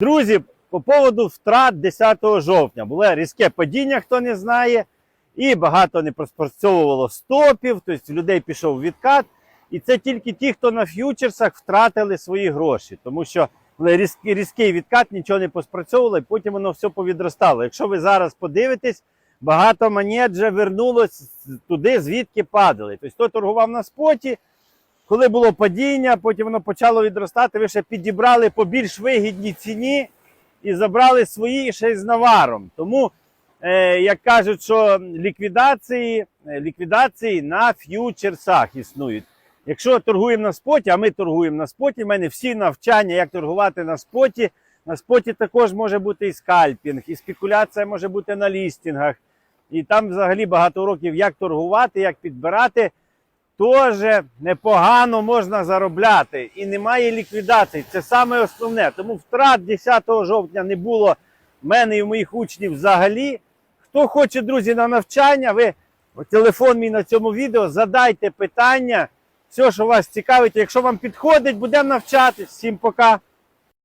Друзі, по поводу втрат 10 жовтня було різке падіння, хто не знає, і багато не проспрацьовувало стопів, тобто людей пішов відкат. І це тільки ті, хто на ф'ючерсах втратили свої гроші, тому що різкий, різкий відкат, нічого не поспрацьовувало, і потім воно все повідростало. Якщо ви зараз подивитесь, багато монет вже вернулось туди, звідки падали. Тобто, хто торгував на споті, коли було падіння, потім воно почало відростати, ви ще підібрали по більш вигідній ціні і забрали свої ще й з наваром. Тому, е, як кажуть, що ліквідації, е, ліквідації на ф'ючерсах існують. Якщо торгуємо на споті, а ми торгуємо на споті, в мене всі навчання, як торгувати на споті. На споті також може бути і скальпінг, і спекуляція може бути на лістінгах. І там взагалі багато уроків, як торгувати, як підбирати. Теж непогано можна заробляти і немає ліквідацій. Це саме основне. Тому втрат 10 жовтня не було в мене і в моїх учнів взагалі. Хто хоче, друзі, на навчання, ви телефон мій на цьому відео, задайте питання, все, що вас цікавить. Якщо вам підходить, будемо навчатись. Всім пока.